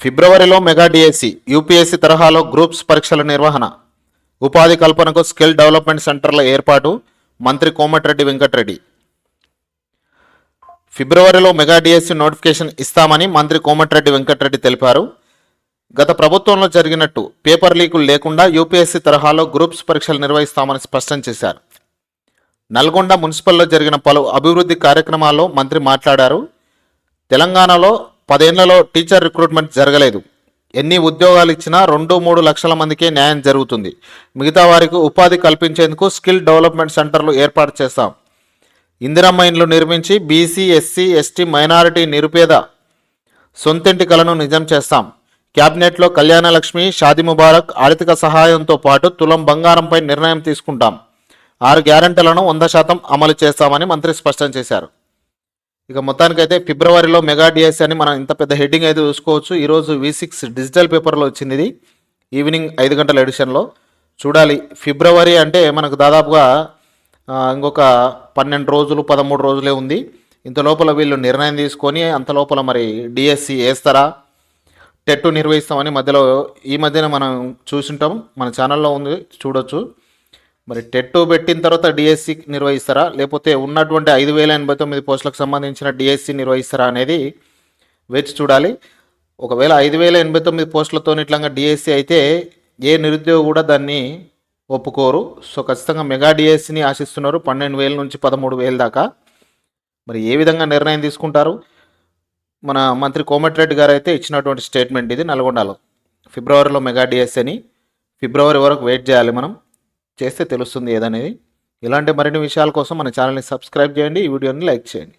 ఫిబ్రవరిలో mega DSC UPSC తరహాలో groups పరీక్షల నిర్వహణ ఉపాధి కల్పనకు స్కిల్ డెవలప్మెంట్ సెంటర్ల ఏర్పాటు మంత్రి కోమటిరెడ్డి వెంకటరెడ్డి. ఫిబ్రవరిలో మెగా డిఎస్సి నోటిఫికేషన్ ఇస్తామని మంత్రి కోమటిరెడ్డి వెంకటరెడ్డి తెలిపారు. గత ప్రభుత్వంలో జరిగినట్టు పేపర్ లీకులు లేకుండా యూపీఎస్సీ తరహాలో గ్రూప్స్ పరీక్షలు నిర్వహిస్తామని స్పష్టం చేశారు. నల్గొండ మున్సిపల్లో జరిగిన పలు అభివృద్ధి కార్యక్రమాల్లో మంత్రి మాట్లాడారు. తెలంగాణలో పదేళ్ళలో టీచర్ రిక్రూట్మెంట్ జరగలేదు. ఎన్ని ఉద్యోగాలు ఇచ్చినా రెండు మూడు లక్షల మందికే న్యాయం జరుగుతుంది. మిగతా వారికి ఉపాధి కల్పించేందుకు స్కిల్ డెవలప్మెంట్ సెంటర్లు ఏర్పాటు చేస్తాం. ఇందిరమ్మ ఇండ్లు నిర్మించి బీసీ ఎస్సీ ఎస్టీ మైనారిటీ నిరుపేద సొంతింటి కలను నిజం చేస్తాం. క్యాబినెట్లో కళ్యాణలక్ష్మి షాది ముబారక్ ఆర్థిక సహాయంతో పాటు తులం బంగారంపై నిర్ణయం తీసుకుంటాం. ఆరు గ్యారంటీలను వంద శాతం అమలు చేస్తామని మంత్రి స్పష్టం చేశారు. ఇక మొత్తానికైతే ఫిబ్రవరిలో మెగా డిఎస్ అని మనం ఇంత పెద్ద హెడ్డింగ్ అయితే చూసుకోవచ్చు. ఈరోజు వి సిక్స్ డిజిటల్ పేపర్లో వచ్చింది ఇది ఈవినింగ్ ఐదు గంటల ఎడిషన్లో. చూడాలి. ఫిబ్రవరి అంటే మనకు దాదాపుగా ఇంకొక పన్నెండు రోజులు పదమూడు రోజులే ఉంది. ఇంత లోపల వీళ్ళు నిర్ణయం తీసుకొని అంత లోపల మరి డిఎస్సి వేస్తారా? టెట్టు నిర్వహిస్తామని మధ్యలో ఈ మధ్యన మనం చూసింటాం. మన ఛానల్లో ఉంది చూడొచ్చు. మరి టెట్ పెట్టిన తర్వాత డిఎస్సి నిర్వహిస్తారా? లేకపోతే ఉన్నటువంటి ఐదు వేల ఎనభై తొమ్మిది పోస్టులకు సంబంధించిన డిఎస్సి నిర్వహిస్తారా అనేది వేచి చూడాలి. ఒకవేళ ఐదు వేల ఎనభై తొమ్మిది పోస్టులతో ఇట్లా డిఎస్సి అయితే ఏ నిరుద్యోగి కూడా దాన్ని ఒప్పుకోరు. సో ఖచ్చితంగా మెగా డిఎస్సిని ఆశిస్తున్నారు. పన్నెండు వేల నుంచి పదమూడు వేల దాకా. మరి ఏ విధంగా నిర్ణయం తీసుకుంటారు? మన మంత్రి కోమటిరెడ్డి గారు అయితే ఇచ్చినటువంటి స్టేట్మెంట్ ఇది నల్గొండలో. ఫిబ్రవరిలో మెగా డిఎస్ అని ఫిబ్రవరి వరకు వెయిట్ చేయాలి మనం. చేస్తే తెలుస్తుంది ఏదనేది. ఇలాంటి మరిన్ని విషయాల కోసం మన ఛానల్ని సబ్స్క్రైబ్ చేయండి. ఈ వీడియోని లైక్ చేయండి.